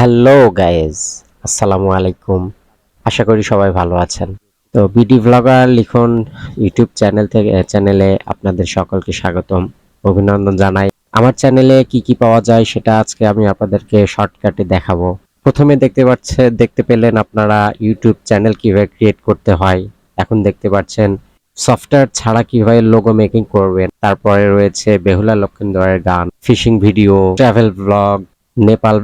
Hello guys আসসালামু আলাইকুম। আশা করি সবাই ভালো আছেন। তো BD blogger Likhon YouTube channel থেকে চ্যানেলে আপনাদের সকলকে স্বাগতম, অভিনন্দন জানাই। আমার চ্যানেলে কি কি পাওয়া যায় সেটা আজকে আমি আপনাদেরকে শর্টকাটে দেখাবো। প্রথমে দেখতে পাচ্ছে, দেখতে পেলেন আপনারা ইউটিউব চ্যানেল কীভাবে ক্রিয়েট করতে হয়। এখন দেখতে পাচ্ছেন, সফটওয়্যার ছাড়া কীভাবে লোগো মেকিং করবেন। তারপরে রয়েছে বেহুলা লক্ষিন্দরের গান fishing video travel blog Nepal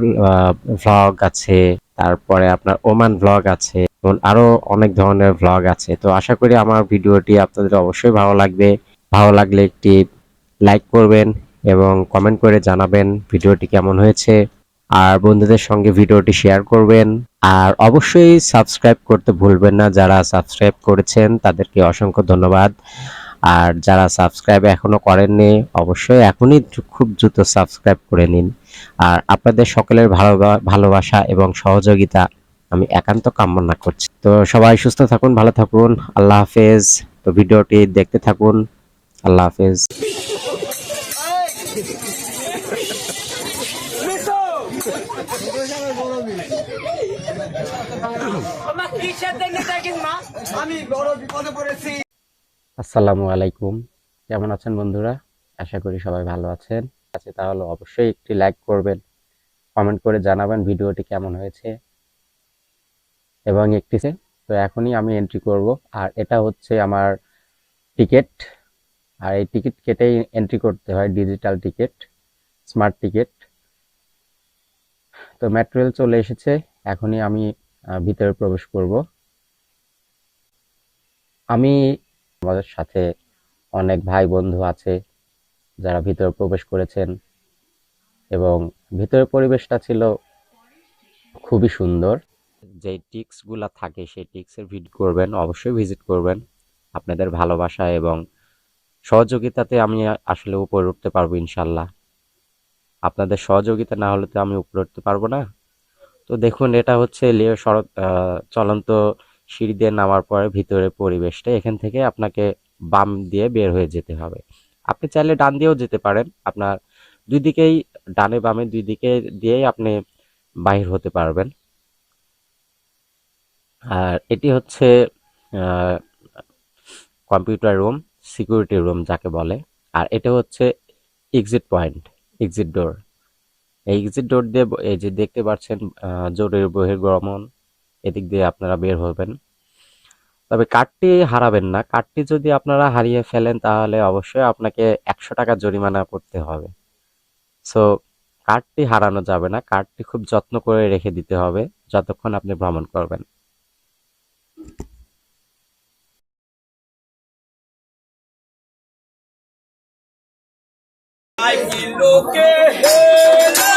vlog আছে, তারপরে আপনার ওমান ভ্লগ আছে, এবং আরও অনেক ধরনের ভ্লগ আছে। তো আশা করি আমার ভিডিওটি আপনাদের অবশ্যই ভালো লাগবে। ভালো লাগলে একটি লাইক করবেন এবং কমেন্ট করে জানাবেন ভিডিওটি কেমন হয়েছে। আর বন্ধুদের সঙ্গে ভিডিওটি শেয়ার করবেন। আর অবশ্যই সাবস্ক্রাইব করতে ভুলবেন না। যারা সাবস্ক্রাইব করেছেন, তাদেরকে অসংখ্য ধন্যবাদ। আর যারা সাবস্ক্রাইব এখনও করেননি অবশ্যই এখনই খুব দ্রুত সাবস্ক্রাইব করে নিন। আর আপনাদের সকলের ভালোবা- ভালোবাসা এবং সহযোগিতা আমি একান্ত কামনা করছি। তো সবাই সুস্থ থাকুন ভালো থাকুন আল্লাহ হাফেজ। তো ভিডিওটি দেখতে থাকুন আল্লাহ হাফেজ। আমি বড় বিপদে পড়েছি। আসসালামু আলাইকুম। কেমন আছেন বন্ধুরা? আশা করি সবাই ভালো আছেন। আছে তাহলে অবশ্যই একটি লাইক করবেন কমেন্ট করে জানাবেন ভিডিওটি কেমন হয়েছে। এবং একটি তো এখনই আমি এন্ট্রি করব। আর এটা হচ্ছে আমার টিকিট আর এই টিকিট কেটেই এন্ট্রি করতে হয় ডিজিটাল টিকিট স্মার্ট টিকিট তো ম্যাটেরিয়াল চলে এসেছে, এখনই আমি ভিতরে প্রবেশ করব। আমি আমাদের সাথে অনেক ভাই বন্ধু আছে যারা ভিতরে প্রবেশ করেছেন এবং ভিতরের পরিবেশটা ছিল খুবই সুন্দর। যে টিক্সগুলা থাকে, সেই টিক্সের ভিডিও করবেন, অবশ্যই ভিজিট করবেন। আপনাদের ভালোবাসা এবং সহযোগিতাতে আমি আসলে উপরে উঠতে পারব ইনশাল্লাহ। আপনাদের সহযোগিতা না হলে তো আমি উপরে উঠতে পারব না। তো দেখুন, এটা হচ্ছে চলন্ত সিঁড়ি দিয়ে নামার পরে ভিতরে পরিবেশটা, এখান থেকে আপনাকে বাম দিয়ে বের হয়ে যেতে হবে। আপনি চাইলে ডান দিয়েও যেতে পারেন। আপনার দুই দিকেই, ডানে বামে দুই দিকে দিয়েই আপনি বাহির হতে পারবেন। আর এটি হচ্ছে কম্পিউটার রুম, সিকিউরিটি রুম যাকে বলে। আর এটা হচ্ছে এক্সিট পয়েন্ট, এক্সিট ডোর। এই এক্সিট ডোর দিয়ে, এই যে দেখতে পাচ্ছেন জরুরি বহির্গমন এদিক দিয়ে আপনারা বের হবেন। তবে কার্ডটি হারাবেন না। কার্ডটি যদি আপনারা হারিয়ে ফেলেন, তাহলে অবশ্যই আপনাকে একশো টাকা জরিমানা করতে হবে। সো কার্ডটি হারানো যাবে না। কার্ডটি খুব যত্ন করে রেখে দিতে হবে, যতক্ষণ আপনি ভ্রমণ করবেন। লোকে আগে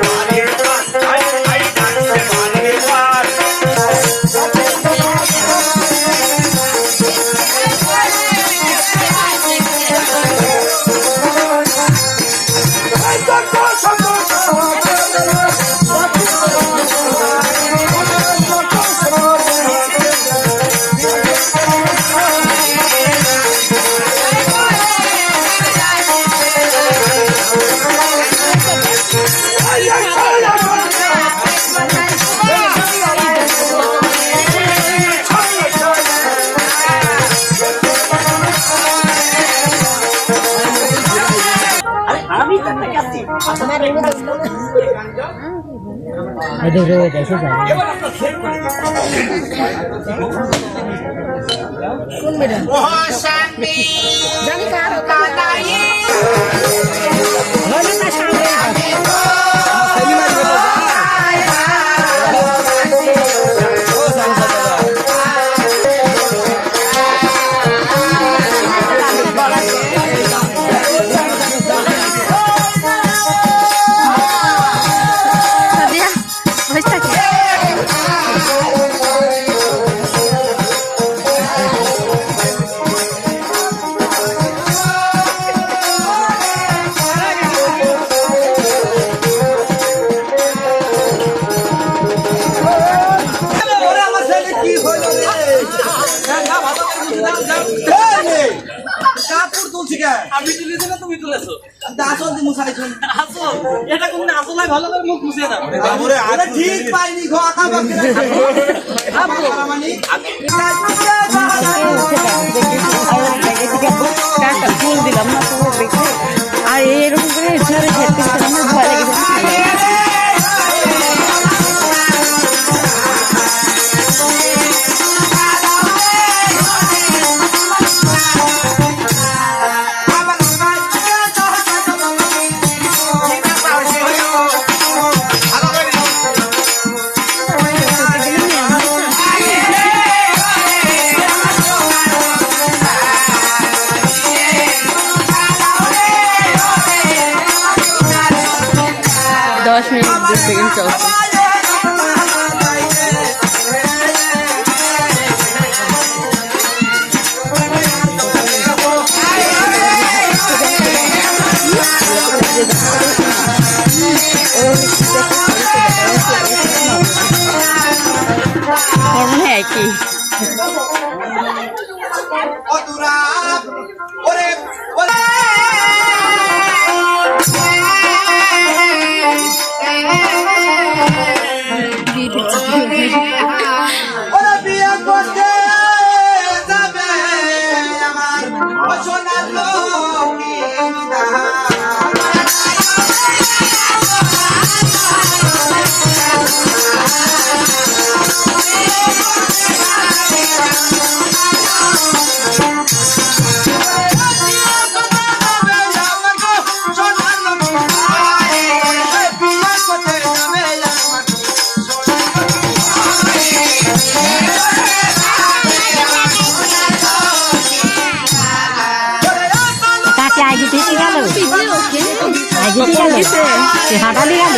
Đấy, được rồi, để xếp giải Ôi, sang đi, dẫn ta được tài tài দাসন দি মুসাইছুন আসল এটা কোন আসলাই ভালো করে মুখ মুছে দাও আরে ঠিক পাইনি গো আকা বাকি গেল হাঁটালি গেল?